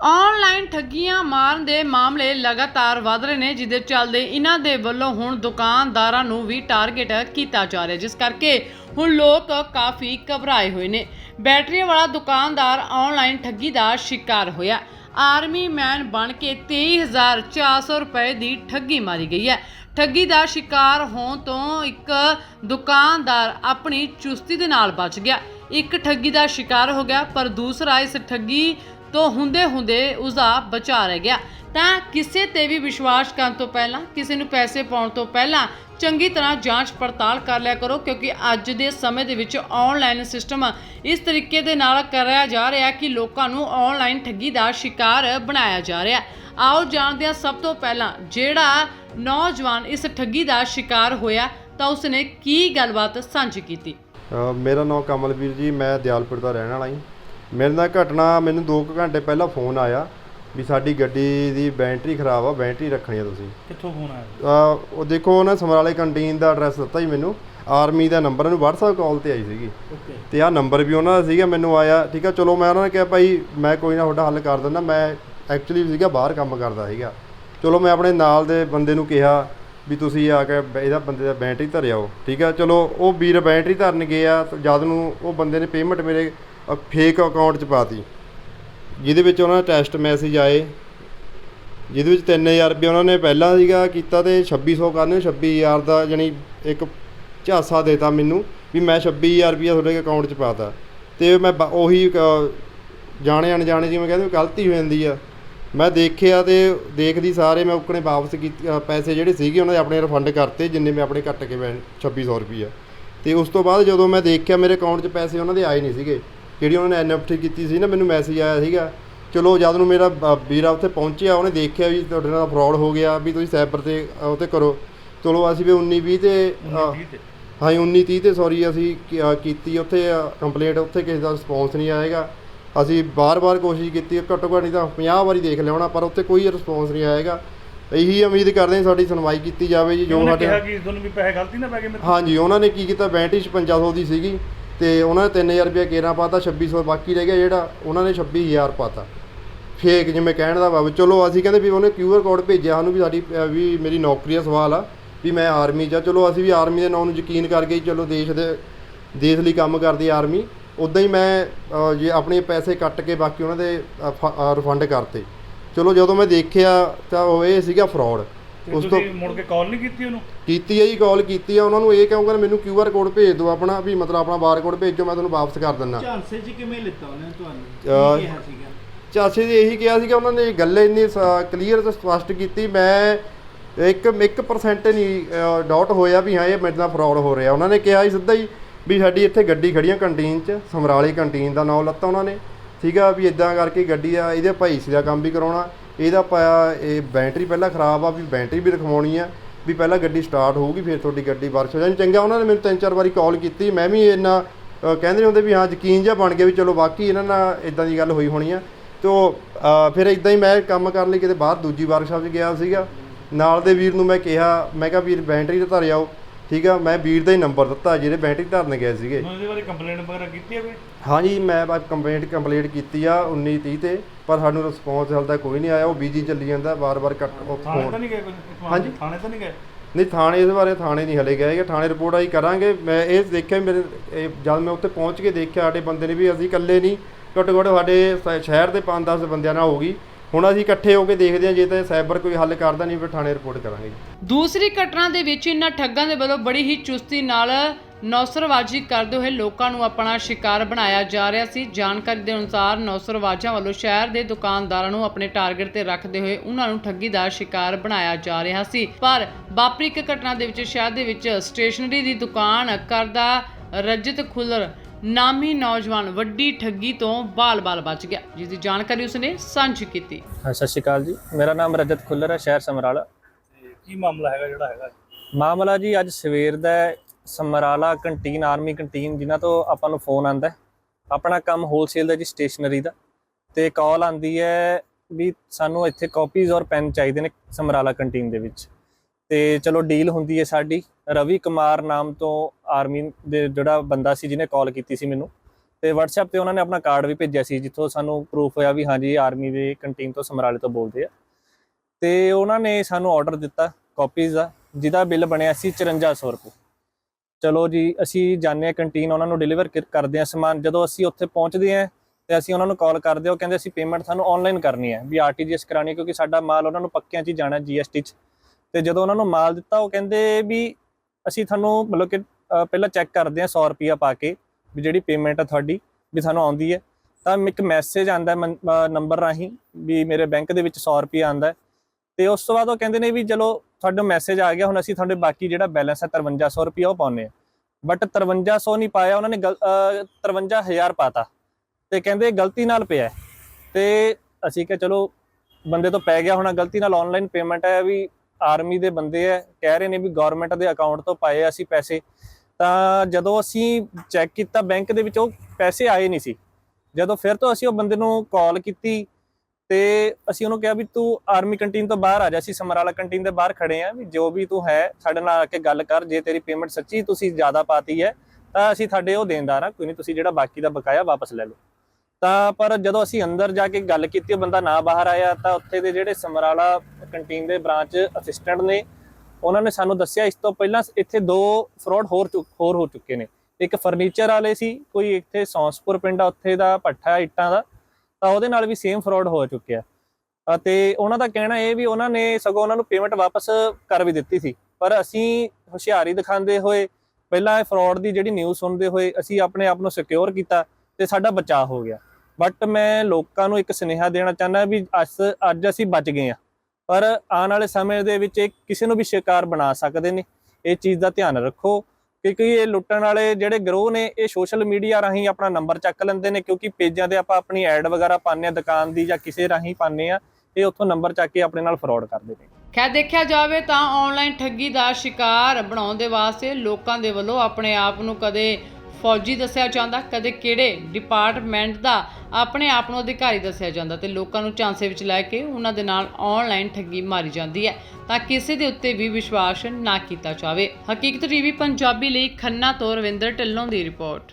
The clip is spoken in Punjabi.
ਆਨਲਾਈਨ ਠੱਗੀਆਂ ਮਾਰਨ ਦੇ ਮਾਮਲੇ ਲਗਾਤਾਰ ਵਧ ਰਹੇ ਨੇ, ਜਿਹਦੇ ਚੱਲਦੇ ਇਹਨਾਂ ਦੇ ਵੱਲੋਂ ਹੁਣ ਦੁਕਾਨਦਾਰਾਂ ਨੂੰ ਵੀ ਟਾਰਗੇਟ ਕੀਤਾ ਜਾ ਰਿਹਾ, ਜਿਸ ਕਰਕੇ ਹੁਣ ਲੋਕ ਕਾਫੀ ਘਬਰਾਏ ਹੋਏ ਨੇ। ਬੈਟਰੀ ਵਾਲਾ ਦੁਕਾਨਦਾਰ ਆਨਲਾਈਨ ਠੱਗੀ ਦਾ ਸ਼ਿਕਾਰ ਹੋਇਆ। ਆਰਮੀ ਮੈਨ ਬਣ ਕੇ 23400 ਰੁਪਏ ਦੀ ਠੱਗੀ ਮਾਰੀ ਗਈ ਹੈ। ਠੱਗੀ ਦਾ ਸ਼ਿਕਾਰ ਹੋਣ ਤੋਂ ਇੱਕ ਦੁਕਾਨਦਾਰ ਆਪਣੀ ਚੁਸਤੀ ਦੇ ਨਾਲ ਬਚ ਗਿਆ। ਇੱਕ ਠੱਗੀ ਦਾ ਸ਼ਿਕਾਰ ਹੋ ਗਿਆ, ਪਰ ਦੂਸਰਾ ਇਸ ਠੱਗੀ ਤੋਂ ਹੁੰਦੇ ਹੁੰਦੇ ਉਸਦਾ ਬਚਾ ਰਹਿ ਗਿਆ। ਤਾਂ ਕਿਸੇ ਤੇ ਵੀ ਵਿਸ਼ਵਾਸ ਕਰਨ ਤੋਂ ਪਹਿਲਾਂ, ਕਿਸੇ ਨੂੰ ਪੈਸੇ ਪਾਉਣ ਤੋਂ ਪਹਿਲਾਂ ਚੰਗੀ ਤਰ੍ਹਾਂ ਜਾਂਚ ਪੜਤਾਲ ਕਰ ਲਿਆ ਕਰੋ, ਕਿਉਂਕਿ ਅੱਜ ਦੇ ਸਮੇਂ ਦੇ ਵਿੱਚ ਆਨਲਾਈਨ ਸਿਸਟਮ ਇਸ ਤਰੀਕੇ ਦੇ ਨਾਲ ਕਰਿਆ ਜਾ ਰਿਹਾ ਕਿ ਲੋਕਾਂ ਨੂੰ ਆਨਲਾਈਨ ਠੱਗੀ ਦਾ ਸ਼ਿਕਾਰ ਬਣਾਇਆ ਜਾ ਰਿਹਾ। ਆਓ ਜਾਣਦੇ ਹਾਂ ਸਭ ਤੋਂ ਪਹਿਲਾਂ ਜਿਹੜਾ ਨੌਜਵਾਨ ਇਸ ਠੱਗੀ ਦਾ ਸ਼ਿਕਾਰ ਹੋਇਆ, ਤਾਂ ਉਸਨੇ ਕੀ ਗੱਲਬਾਤ ਸਾਂਝੀ ਕੀਤੀ? ਮੇਰਾ ਨਾਮ ਕਮਲਵੀਰ ਜੀ, ਮੈਂ ਦਿਆਲਪੁਰ ਦਾ ਰਹਿਣ ਵਾਲਾ ਹਾਂ ਮੇਰੇ ਨਾਲ ਘਟਨਾ ਮੈਨੂੰ 2 ਘੰਟੇ ਪਹਿਲਾਂ ਫੋਨ ਆਇਆ ਵੀ ਸਾਡੀ ਗੱਡੀ ਦੀ ਬੈਟਰੀ ਖਰਾਬ ਆ ਬੈਟਰੀ ਰੱਖਣੀ ਆ ਤੁਸੀਂ। ਕਿੱਥੋਂ ਫੋਨ ਆਇਆ? ਉਹ ਦੇਖੋ ਉਹਨੇ ਸਮਰਾਲੇ ਕੰਟੀਨ ਦਾ ਐਡਰੈਸ ਦਿੱਤਾ ਜੀ ਮੈਨੂੰ। ਆਰਮੀ ਦਾ ਨੰਬਰ ਉਹਨੂੰ WhatsApp ਕਾਲ ਤੇ ਆਈ ਸੀਗੀ। ਓਕੇ ਤੇ ਆਹ ਨੰਬਰ ਵੀ ਉਹਨਾਂ ਦਾ ਸੀਗਾ ਮੈਨੂੰ ਆਇਆ ਠੀਕ ਆ ਚਲੋ ਮੈਂ ਉਹਨਾਂ ਨੇ ਕਿਹਾ ਭਾਈ ਮੈਂ ਕੋਈ ਨਾ ਤੁਹਾਡਾ ਹੱਲ ਕਰ ਦਿੰਦਾ ਮੈਂ ਐਕਚੁਅਲੀ ਸੀਗਾ ਬਾਹਰ ਕੰਮ ਕਰਦਾ ਸੀਗਾ। ਚਲੋ ਮੈਂ ਆਪਣੇ ਨਾਲ ਦੇ ਬੰਦੇ ਨੂੰ ਕਿਹਾ ਵੀ ਤੁਸੀਂ ਆ ਕੇ ਬ- ਇਹਦਾ ਬੰਦੇ ਦਾ ਬੈਟਰੀ ਧਰਿਆਓ ਠੀਕ ਆ। ਚਲੋ ਉਹ ਵੀਰ ਬੈਟਰੀ ਧਰਨ ਗਏ ਆ ਤੇ ਜਦ ਨੂੰ ਉਹ ਬੰਦੇ ਨੇ ਪੇਮੈਂਟ ਮੇਰੇ ਫੇਕ ਅਕਾਊਂਟ 'ਚ ਪਾਤੀ। ਜਿਹਦੇ ਵਿੱਚ ਉਹਨਾਂ ਦਾ ਟੈਸਟ ਮੈਸੇਜ ਆਏ। ਜਿਹਦੇ ਵਿੱਚ 3000 ਰੁਪਏ ਉਹਨਾਂ ਨੇ ਪਹਿਲਾਂ ਸੀਗਾ ਕੀਤਾ ਤੇ 2600 ਕਰਨੇ 26000 ਦਾ ਜਾਨੀ ਇੱਕ ਝਾਸਾ ਦੇਤਾ ਮੈਨੂੰ ਵੀ ਮੈਂ 26000 ਰੁਪਏ ਤੁਹਾਡੇ ਅਕਾਊਂਟ 'ਚ ਪਾਤਾ। ਤੇ ਮੈਂ ਬ- ਉਹੀ ਅ, ਜਾਣੇ ਅਣਜਾਣੇ ਜਿਵੇਂ ਕਹਿੰਦੇ ਗਲਤੀ ਹੋ ਜਾਂਦੀ ਆ। ਮੈਂ ਦੇਖਿਆ ਤੇ ਦੇਖਦੀ ਸਾਰੇ ਮੈਂ ਉੱਕਣੇ ਵਾਪਸ ਕੀਤੀ ਪੈਸੇ ਜਿਹੜੇ ਸੀਗੇ ਉਹਨਾਂ ਦੇ ਆਪਣੇ ਰਿਫੰਡ ਕਰਤੇ ਜਿੰਨੇ ਮੈਂ ਆਪਣੇ ਕੱਟ ਕੇ ਮੈਂ 2600 ਰੁਪਈਆ। ਤੇ ਉਸ ਤੋਂ ਬਾਅਦ ਜਦੋਂ ਮੈਂ ਦੇਖਿਆ ਮੇਰੇ ਅਕਾਊਂਟ 'ਚ ਪੈਸੇ ਉਹਨਾਂ ਦੇ ਆਏ ਨਹੀਂ ਸੀਗੇ। ਜਿਹੜੀ ਉਹਨਾਂ ਨੇ ਐਨਐਫਟੀ ਕੀਤੀ ਸੀ ਨਾ ਮੈਨੂੰ ਮੈਸੇਜ ਆਇਆ ਸੀਗਾ ਚਲੋ ਜਦ ਨੂੰ ਮੇਰਾ ਵੀਰਾ ਉੱਥੇ ਪਹੁੰਚਿਆ ਉਹਨੇ ਦੇਖਿਆ ਵੀ ਤੁਹਾਡੇ ਨਾਲ ਫਰਾਡ ਹੋ ਗਿਆ ਵੀ ਤੁਸੀਂ ਸਾਈਬਰ ਤੇ ਉਹ ਤੇ ਕਰੋ। ਚਲੋ ਅਸੀਂ ਵੀ 19 20 ਤੇ ਅ, 19 ਤੇ। ਹਾਂ 19 30 ਤੇ ਸੌਰੀ ਅਸੀਂ ਕੀਤੀ ਉੱਥੇ ਕੰਪਲੇਂਟ ਉੱਥੇ ਕਿਸੇ ਦਾ ਰਿਸਪੌਂਸ ਨਹੀਂ ਆਏਗਾ। ਅਸੀਂ ਬਾਰ-ਬਾਰ ਕੋਸ਼ਿਸ਼ ਕੀਤੀ ਘੱਟੋ ਘੱਟ ਨਹੀਂ ਤਾਂ 50 ਵਾਰੀ ਦੇਖ ਲਿਆ ਹੋਣਾ ਪਰ ਉੱਥੇ ਕੋਈ ਰਿਸਪੌਂਸ ਨਹੀਂ ਆਏਗਾ। ਇਹੀ ਉਮੀਦ ਕਰਦੇ ਹਾਂ ਸਾਡੀ ਸੁਣਵਾਈ ਕੀਤੀ ਜਾਵੇ ਜੀ ਜੋ ਸਾਡੇ ਕਿਹਾ ਕਿ ਤੁਹਾਨੂੰ ਵੀ ਪੈਸੇ ਗਲਤੀ ਨਾ ਪੈ ਗਏ ਮੇਰੇ ਤੋਂ? ਹਾਂਜੀ ਉਹਨਾਂ ਨੇ ਕੀ ਕੀਤਾ 65 5600 ਦੀ ਸੀਗੀ। ਤੇ ਉਹਨਾਂ ਨੇ 3000 ਰੁਪਏ ਕੇਰਾਂ ਪਾਤਾ 2600 ਬਾਕੀ ਰਹਿ ਗਿਆ ਜਿਹੜਾ, ਉਹਨਾਂ ਨੇ 26000 ਪਾਤਾ। ਫੇਕ ਜਿਵੇਂ ਕਹਿਣ ਦਾ ਭਾਵ, ਚਲੋ ਅਸੀਂ ਕਹਿੰਦੇ ਵੀ ਉਹਨੇ ਕਿਊਆਰ ਕੋਡ ਭੇਜਿਆ ਸਾਨੂੰ ਵੀ ਸਾਡੀ ਵੀ ਮੇਰੀ ਨੌਕਰੀ ਦਾ ਸਵਾਲ ਆ, ਵੀ ਮੈਂ ਆਰਮੀ 'ਚ ਆ। ਚਲੋ ਅਸੀਂ ਵੀ ਆਰਮੀ ਦੇ ਨਾਂ ਨੂੰ ਯਕੀਨ ਕਰਕੇ ਚਲੋ ਦੇਸ਼ ਦੇ, ਦੇਸ਼ ਲਈ ਕੰਮ ਕਰਦੀ ਆਰਮੀ ਉਦਾਂ ਹੀ ਮੈਂ ਜੇ ਆਪਣੇ ਪੈਸੇ ਕੱਟ ਕੇ ਬਾਕੀ ਉਹਨਾਂ ਦੇ ਰਿਫੰਡ ਕਰਤੇ। ਚਲੋ ਜਦੋਂ ਮੈਂ ਦੇਖਿਆ ਤਾਂ ਉਹ ਇਹ ਸੀਗਾ ਫਰਾਡ ਉਸ ਤੋਂ ਤੁਸੀਂ ਮੁੜ ਕੇ ਕਾਲ ਨਹੀਂ ਕੀਤੀ ਉਹਨੂੰ? ਕੀਤੀ ਹੈ ਜੀ ਕਾਲ ਕੀਤੀ ਆ ਉਹਨਾਂ ਨੂੰ ਇਹ ਕਹੂੰਗਾ ਮੈਨੂੰ ਕਿਊਆਰ ਕੋਡ ਭੇਜ ਦਿਓ ਆਪਣਾ ਵੀ ਮਤਲਬ ਆਪਣਾ ਬਾਰਕੋਡ ਭੇਜੋ ਮੈਂ ਤੁਹਾਨੂੰ ਵਾਪਸ ਕਰ ਦਿੰਦਾ। ਝਾਂਸੇ 'ਚ ਕਿਵੇਂ ਲਿੱਤਾ ਉਹਨੇ ਤੁਹਾਨੂੰ? ਕੀ ਕਿਹਾ ਸੀਗਾ? ਚਾਚੇ ਜੀ ਇਹੀ ਕਿਹਾ ਸੀਗਾ ਉਹਨਾਂ ਨੇ ਗੱਲ ਇੰਨੀ ਕਲੀਅਰ ਤੇ ਸਪਸ਼ਟ ਕੀਤੀ। ਮੈਂ ਇੱਕ 1% ਨਹੀਂ ਡਾਊਟ ਹੋਇਆ ਵੀ ਹਾਂ ਇਹ ਮੇਰੇ ਨਾਲ ਫਰਾਡ ਹੋ ਰਿਹਾ। ਉਹਨਾਂ ਨੇ ਕਿਹਾ ਸੀ ਸਿੱਧਾ ਹੀ ਵੀ ਸਾਡੀ ਇੱਥੇ ਗੱਡੀ ਖੜੀਆਂ ਕੰਟੀਨ 'ਚ ਸਮਰਾਲੇ ਕੰਟੀਨ ਦਾ ਨਾਮ ਲੱਤਾ ਉਹਨਾਂ ਨੇ। ਠੀਕਾ ਵੀ ਇਦਾਂ ਕਰਕੇ ਗੱਡੀ ਆ ਇਹਦੇ ਭਾਈ ਸੀ ਦਾ ਕੰਮ ਵੀ ਕਰਾਉਣਾ। ਇਹਦਾ ਪਾਇਆ ਇਹ ਬੈਟਰੀ ਪਹਿਲਾਂ ਖਰਾਬ ਆ ਵੀ ਬੈਟਰੀ ਵੀ ਰਖਵਾਉਣੀ ਆ ਵੀ ਪਹਿਲਾਂ ਗੱਡੀ ਸਟਾਰਟ ਹੋਊਗੀ ਫਿਰ ਤੁਹਾਡੀ ਗੱਡੀ ਵਰਕ ਹੋ ਜਾਣੀ। ਚੰਗਾ ਉਹਨਾਂ ਨੇ ਮੈਨੂੰ ਤਿੰਨ ਚਾਰ ਵਾਰੀ ਕਾਲ ਕੀਤੀ। ਮੈਂ ਵੀ ਇੰਨਾ ਕਹਿੰਦੇ ਹੁੰਦੇ ਵੀ ਹਾਂ ਯਕੀਨ ਜਿਹਾ ਬਣ ਗਿਆ ਵੀ ਚਲੋ ਬਾਕੀ ਇਹਨਾਂ ਨਾਲ ਇਦਾਂ ਦੀ ਗੱਲ ਹੋਈ ਹੋਣੀ ਆ। ਤੋ ਅ, ਫਿਰ ਇਦਾਂ ਹੀ ਮੈਂ ਕੰਮ ਕਰਨ ਲਈ ਕਿਤੇ ਬਾਹਰ ਦੂਜੀ ਵਰਕਸ਼ਾਪ 'ਚ ਗਿਆ ਸੀਗਾ। ਨਾਲ ਦੇ ਵੀਰ ਨੂੰ ਮੈਂ ਕਿਹਾ ਮੈਂ ਕਿਹਾ ਵੀਰ ਬੈਟਰੀ ਤੇ ਧਰ ਜਾਓ ਠੀਕ ਆ ਮੈਂ ਵੀਰ ਦਾ ਹੀ ਨੰਬਰ ਦਿੱਤਾ ਜਿਹੜੇ ਬੈਟਰੀ ਧਰਨ ਗਏ ਸੀਗੇ। ਉਹਨੇ ਬਾਰੇ ਕੰਪਲੇਂਟ ਵਗੈਰਾ ਕੀਤੀ ਹੈ ਕੋਈ? ਹਾਂਜੀ ਮੈਂ ਬਸ ਕੰਪਲੇਂਟ ਕੰਪਲੀਟ ਕੀਤੀ ਆ 19 30 ਤੇ ਪਰ ਸਾਨੂੰ ਰਿਸਪੌਂਸ ਹਾਲ ਤੱਕ ਕੋਈ ਨਹੀਂ ਆਇਆ ਉਹ ਬੀਜੀ ਚੱਲੀ ਜਾਂਦਾ ਵਾਰ-ਵਾਰ ਕੱਟ ਉਹ ਥਾਣੇ ਫੋਨ ਤਾਂ ਨਹੀਂ ਗਏ ਕੋਈ? ਹਾਂਜੀ। ਥਾਣੇ ਤਾਂ ਨਹੀਂ ਗਏ? ਨਹੀਂ ਥਾਣੇ ਇਸ ਬਾਰੇ ਥਾਣੇ ਨਹੀਂ ਹਲੇ ਗਏ ਹੈਗੇ ਥਾਣੇ ਰਿਪੋਰਟ ਆਈ ਕਰਾਂਗੇ। ਮੈਂ ਇਹ ਦੇਖਿਆ ਮੇਰੇ ਇਹ ਜਦ ਮੈਂ ਉੱਥੇ ਪਹੁੰਚ ਕੇ ਦੇਖਿਆ ਸਾਡੇ ਬੰਦੇ ਨੇ ਵੀ ਅਸੀਂ ਇਕੱਲੇ ਨਹੀਂ ਘੱਟੋ ਘੱਟ ਸਾਡੇ ਸ- ਸ਼ਹਿਰ ਦੇ 5-10 ਬੰਦਿਆਂ ਨਾਲ ਹੋ ਗਈ। ਹੁਣ ਅਸੀਂ ਇਕੱਠੇ ਹੋ ਕੇ ਦੇਖਦੇ ਹਾਂ ਜੇ ਤਾਂ ਸਾਈਬਰ ਕੋਈ ਹੱਲ ਕਰਦਾ ਨਹੀਂ ਫਿਰ ਥਾਣੇ ਰਿਪੋਰਟ ਕਰਾਂਗੇ। ਦੂਸਰੀ ਘਟਨਾ ਦੇ ਵਿੱਚ ਇਨ੍ਹਾਂ ਠੱਗਾਂ ਦੇ ਵੱਲੋਂ ਬੜੀ ਹੀ ਚੁਸਤੀ ਨਾਲ ਨੌਸਰਵਾਜੀ ਕਰਦੇ ਹੋਏ ਲੋਕਾਂ ਨੂੰ ਆਪਣਾ ਸ਼ਿਕਾਰ ਬਣਾਇਆ ਜਾ ਰਿਹਾ ਸੀ। ਜਾਣਕਾਰੀ ਦੇ ਅਨੁਸਾਰ ਨੌਸਰਵਾਜਾਂ ਵੱਲੋਂ ਸ਼ਹਿਰ ਦੇ ਦੁਕਾਨਦਾਰਾਂ ਨੂੰ ਆਪਣੇ ਟਾਰਗੇਟ ਤੇ ਰੱਖਦੇ ਹੋਏ ਉਹਨਾਂ ਨੂੰ ਠੱਗੀ ਦਾ ਸ਼ਿਕਾਰ ਬਣਾਇਆ ਜਾ ਰਿਹਾ ਸੀ। ਪਰ ਵਾਪਰੀ ਇੱਕ ਘਟਨਾ ਦੇ ਵਿੱਚ ਸ਼ਹਿਰ ਦੇ ਵਿੱਚ ਸਟੇਸ਼ਨਰੀ ਦੀ ਦੁਕਾਨ ਕਰਦਾ ਰਜਤ ਖੁੱਲਰ ਨਾਮੀ ਨੌਜਵਾਨ ਵੱਡੀ ਠੱਗੀ ਤੋਂ ਬਾਲ-ਬਾਲ ਬਚ ਗਿਆ। ਜਿਸ ਦੀ ਜਾਣਕਾਰੀ ਉਸਨੇ ਸਾਂਝੀ ਕੀਤੀ। ਹਾਂ ਸਤਿ ਸ਼੍ਰੀ ਅਕਾਲ ਜੀ। ਮੇਰਾ ਨਾਮ ਰਜਤ ਖੁੱਲਰ ਹੈ ਸ਼ਹਿਰ ਸਮਰਾਲਾ। ਕੀ ਮਾਮਲਾ ਹੈਗਾ ਜਿਹੜਾ ਹੈਗਾ? ਮਾਮਲਾ ਜੀ ਅੱਜ ਸਵੇਰ ਦਾ ਹੈ, ਸਮਰਾਲਾ ਕੰਟੀਨ, ਆਰਮੀ ਕੰਟੀਨ, ਜਿਨ੍ਹਾਂ ਤੋਂ ਆਪਾਂ ਨੂੰ ਫੋਨ ਆਂਦਾ ਆਪਣਾ ਕੰਮ ਹੋਲਸੇਲ ਦਾ ਜੀ ਸਟੇਸ਼ਨਰੀ ਦਾ। ਤੇ ਕਾਲ ਆਂਦੀ ਹੈ ਵੀ ਸਾਨੂੰ ਇੱਥੇ ਕਾਪੀਜ਼ ਔਰ ਪੈਨ ਚਾਹੀਦੇ ਨੇ ਸਮਰਾਲਾ ਕੰਟੀਨ ਦੇ ਵਿੱਚ। ਤੇ ਚਲੋ ਡੀਲ ਹੁੰਦੀ ਹੈ ਸਾਡੀ। ਰਵੀ ਕੁਮਾਰ ਨਾਮ ਤੋਂ ਆਰਮੀ ਦੇ ਜਿਹੜਾ ਬੰਦਾ ਸੀ, ਜਿਹਨੇ ਕਾਲ ਕੀਤੀ ਸੀ ਮੈਨੂੰ। ਤੇ WhatsApp ਤੇ ਉਹਨਾਂ ਨੇ ਆਪਣਾ ਕਾਰਡ ਵੀ ਭੇਜਿਆ ਸੀ, ਜਿੱਥੋਂ ਸਾਨੂੰ ਪ੍ਰੂਫ ਹੋਇਆ ਵੀ ਹਾਂਜੀ ਆਰਮੀ ਦੇ ਕੰਟੀਨ ਤੋਂ ਸਮਰਾਲੇ ਤੋਂ ਬੋਲਦੇ ਆ। ਤੇ ਉਹਨਾਂ ਨੇ ਸਾਨੂੰ ਆਰਡਰ ਦਿੱਤਾ ਕਾਪੀਜ਼ ਦਾ, ਜਿਹਦਾ ਬਿੱਲ ਬਣਿਆ ਸੀ 5400 ਰੁਪਏ। ਚਲੋ ਜੀ, ਅਸੀਂ ਜਾਂਦੇ ਆ ਕੰਟੀਨ ਉਹਨਾਂ ਨੂੰ ਡਿਲੀਵਰ ਕਰਦੇ ਆ ਸਮਾਨ। ਜਦੋਂ ਅਸੀਂ ਉੱਥੇ ਪਹੁੰਚਦੇ ਆ ਤੇ ਅਸੀਂ ਉਹਨਾਂ ਨੂੰ ਕਾਲ ਕਰਦੇ ਆ ਉਹ ਕਹਿੰਦੇ ਅਸੀਂ ਪੇਮੈਂਟ ਤੁਹਾਨੂੰ ਆਨਲਾਈਨ ਕਰਨੀ ਹੈ, ਵੀ ਆਰਟੀਜੀਐਸ ਕਰਾਣੀ ਹੈ, ਕਿਉਂਕਿ ਸਾਡਾ ਮਾਲ ਉਹਨਾਂ ਨੂੰ ਪੱਕਿਆਂ 'ਚ ਹੀ ਜਾਣਾ ਜੀਐਸਟੀ 'ਚ। ਤੇ ਜਦੋਂ ਉਹਨਾਂ ਨੂੰ ਮਾਲ ਦਿੱਤਾ, ਉਹ ਕਹਿੰਦੇ ਵੀ ਅਸੀਂ ਤੁਹਾਨੂੰ ਮਤਲਬ ਕਿ ਪਹਿਲਾਂ ਚੈੱਕ ਕਰਦੇ ਆ 100 ਰੁਪਿਆ ਪਾ ਕੇ, ਵੀ ਜਿਹੜੀ ਪੇਮੈਂਟ ਆ ਤੁਹਾਡੀ, ਵੀ ਸਾਨੂੰ ਆਉਂਦੀ ਹੈ। ਤਾਂ ਇੱਕ ਮੈਸੇਜ ਆਂਦਾ ਨੰਬਰ ਰਾਹੀਂ, ਵੀ ਮੇਰੇ ਬੈਂਕ ਦੇ ਵਿੱਚ 100 ਰੁਪਿਆ ਆਂਦਾ ਤੇ ਉਸ ਤੋਂ ਬਾਅਦ ਉਹ ਕਹਿੰਦੇ ਨੇ ਵੀ ਚਲੋ ਤੁਹਾਡਾ ਮੈਸੇਜ ਆ ਗਿਆ, ਹੁਣ ਅਸੀਂ ਤੁਹਾਡੇ ਬਾਕੀ ਜਿਹੜਾ ਬੈਲੈਂਸ ਹੈ 5300 ਰੁਪਿਆ ਉਹ ਪਾਉਨੇ ਆ ਬਟ 5300 ਨਹੀਂ ਪਾਇਆ, ਉਹਨਾਂ ਨੇ ਗਲ- ਅਹ 53000 ਪਾਤਾ। ਤੇ ਕਹਿੰਦੇ ਗਲਤੀ ਨਾਲ ਪਿਆ ਹੈ। ਤੇ ਅਸੀਂ ਕਿਹਾ, ਚਲੋ, ਬੰਦੇ ਤੋਂ ਪੈ ਗਿਆ ਹੋਣਾ, ਗਲਤੀ ਨਾਲ ਆਨਲਾਈਨ ਪੇਮੈਂਟ ਹੈ ਵੀ ਆਰਮੀ ਦੇ ਬੰਦੇ ਹੈ, ਕਹਿ ਰਹੇ ਨੇ ਵੀ ਗਵਰਨਮੈਂਟ ਦੇ ਅਕਾਊਂਟ ਤੋਂ ਪਾਏ ਅਸੀਂ ਪੈਸੇ। ਤਾਂ ਜਦੋਂ ਅਸੀਂ ਚੈੱਕ ਕੀਤਾ ਬੈਂਕ ਦੇ ਵਿੱਚ ਉਹ ਪੈਸੇ ਆਏ ਨਹੀਂ ਸੀ। ਜਦੋਂ ਫਿਰ ਤੋਂ ਅਸੀਂ ਉਹ ਬੰਦੇ ਨੂੰ ਕਾਲ ਕੀਤੀ ਤੇ ਅਸੀਂ ਉਹਨੂੰ ਕਿਹਾ ਵੀ ਤੂੰ ਆਰਮੀ ਕੰਟੀਨ ਤੋਂ ਬਾਹਰ ਆ ਜਾ, ਅਸੀਂ ਸਮਰਾਲਾ ਕੰਟੀਨ ਦੇ ਬਾਹਰ ਖੜੇ ਆ ਵੀ ਜੋ ਵੀ ਤੂੰ ਹੈ, ਸਾਡੇ ਨਾਲ ਆ ਕੇ ਗੱਲ ਕਰ, ਜੇ ਤੇਰੀ ਪੇਮੈਂਟ ਸੱਚੀ ਤੁਸੀਂ ਜ਼ਿਆਦਾ ਪਾਤੀ ਹੈ, ਤਾਂ ਅਸੀਂ ਤੁਹਾਡੇ ਉਹ ਦੇਣਦਾਰ ਆ ਕੋਈ ਨਹੀਂ, ਤੁਸੀਂ ਜਿਹੜਾ ਬਾਕੀ ਦਾ ਬਕਾਇਆ ਵਾਪਸ ਲੈ ਲਓ। ਤਾਂ ਪਰ ਜਦੋਂ ਅਸੀਂ ਅੰਦਰ ਜਾ ਕੇ ਗੱਲ ਕੀਤੀ, ਉਹ ਬੰਦਾ ਨਾ ਬਾਹਰ ਆਇਆ, ਤਾਂ ਉੱਥੇ ਦੇ ਜਿਹੜੇ ਸਮਰਾਲਾ ਕੰਟੀਨ ਦੇ ਬ੍ਰਾਂਚ ਅਸਿਸਟੈਂਟ ਨੇ, ਉਹਨਾਂ ਨੇ ਸਾਨੂੰ ਦੱਸਿਆ, ਇਸ ਤੋਂ ਪਹਿਲਾਂ ਇੱਥੇ ਦੋ ਫਰਾਡ ਹੋਰ ਚੁੱਕ- ਹੋਰ ਹੋ ਚੁੱਕੇ ਨੇ। ਇੱਕ ਫਰਨੀਚਰ ਵਾਲੇ ਸੀ, ਕੋਈ ਇੱਥੇ ਸੌਂਸਪੁਰ ਪਿੰਡ ਆ, ਉੱਥੇ ਦਾ ਪੱਠਾ ਇੱਟਾਂ ਦਾ ਤਾਂ ਉਹਦੇ ਨਾਲ ਵੀ ਸੇਮ ਫਰਾਡ ਹੋ ਚੁੱਕਿਆ ਅਤੇ ਉਹਨਾਂ ਦਾ ਕਹਿਣਾ ਇਹ ਵੀ ਉਹਨਾਂ ਨੇ ਸਗੋਂ ਉਹਨਾਂ ਨੂੰ ਪੇਮੈਂਟ ਵਾਪਸ ਕਰ ਵੀ ਦਿੱਤੀ ਸੀ। ਪਰ ਅਸੀਂ ਹੁਸ਼ਿਆਰੀ ਦਿਖਾਉਂਦੇ ਹੋਏ, ਪਹਿਲਾਂ ਇਹ ਫਰਾਡ ਦੀ ਜਿਹੜੀ ਨਿਊਜ਼ ਸੁਣਦੇ ਹੋਏ ਅਸੀਂ ਆਪਣੇ ਆਪ ਨੂੰ ਸਿਕਿਉਰ ਕੀਤਾ ਤੇ ਸਾਡਾ ਬਚਾਅ ਹੋ ਗਿਆ। ਬਟ ਮੈਂ ਲੋਕਾਂ ਨੂੰ ਇੱਕ ਸੁਨੇਹਾ ਦੇਣਾ ਚਾਹੁੰਦਾ ਵੀ ਅੱਜ ਅੱਜ ਅਸੀਂ ਬਚ ਗਏ ਆ ਪਰ ਆਉਣ ਵਾਲੇ ਸਮੇਂ ਦੇ ਵਿੱਚ ਇਹ ਕਿਸੇ ਨੂੰ ਵੀ ਸ਼ਿਕਾਰ ਬਣਾ ਸਕਦੇ ਨੇ। ਇਹ ਚੀਜ਼ ਦਾ ਧਿਆਨ ਰੱਖੋ। ਕਿਉਂਕਿ ਇਹ ਲੁੱਟਣ ਵਾਲੇ ਜਿਹੜੇ ਗਰੋਹ ਨੇ, ਇਹ ਸੋਸ਼ਲ ਮੀਡੀਆ ਰਾਹੀਂ ਆਪਣਾ ਨੰਬਰ ਚੱਕ ਲੈਂਦੇ ਨੇ, ਕਿਉਂਕਿ ਪੇਜਾਂ ਤੇ ਆਪਾਂ ਆਪਣੀ ਐਡ ਵਗੈਰਾ ਪਾਉਂਦੇ ਆ ਦੁਕਾਨ ਦੀ ਜਾਂ ਕਿਸੇ ਰਾਹੀਂ ਪਾਉਂਦੇ ਆ ਇਹ ਉੱਥੋਂ ਨੰਬਰ ਚੱਕ ਕੇ ਆਪਣੇ ਨਾਲ ਫਰਾਡ ਕਰਦੇ ਨੇ। ਖੈਰ, ਦੇਖਿਆ ਜਾਵੇ ਤਾਂ ਆਨਲਾਈਨ ਠੱਗੀ ਦਾ ਸ਼ਿਕਾਰ ਬਣਾਉਣ ਦੇ ਵਾਸਤੇ ਲੋਕਾਂ ਦੇ ਵੱਲੋਂ ਆਪਣੇ ਆਪ ਨੂੰ ਕਦੇ ਫੌਜੀ ਦੱਸਿਆ ਜਾਂਦਾ, ਕਦੇ ਕਿਹੜੇ ਡਿਪਾਰਟਮੈਂਟ ਦਾ ਆਪਣੇ ਆਪ ਨੂੰ ਅਧਿਕਾਰੀ ਦੱਸਿਆ ਜਾਂਦਾ ਤੇ ਲੋਕਾਂ ਨੂੰ ਝਾਂਸੇ ਵਿੱਚ ਲੈ ਕੇ ਉਹਨਾਂ ਦੇ ਨਾਲ ਆਨਲਾਈਨ ਠੱਗੀ ਮਾਰੀ ਜਾਂਦੀ ਹੈ ਤਾਂ ਕਿਸੇ ਦੇ ਉੱਤੇ ਵੀ ਵਿਸ਼ਵਾਸ ਨਾ ਕੀਤਾ ਜਾਵੇ। ਹਕੀਕਤ ਟੀਵੀ ਪੰਜਾਬੀ ਲਈ ਖੰਨਾ ਤੋਂ ਰਵਿੰਦਰ ਢਿੱਲੋਂ ਦੀ ਰਿਪੋਰਟ।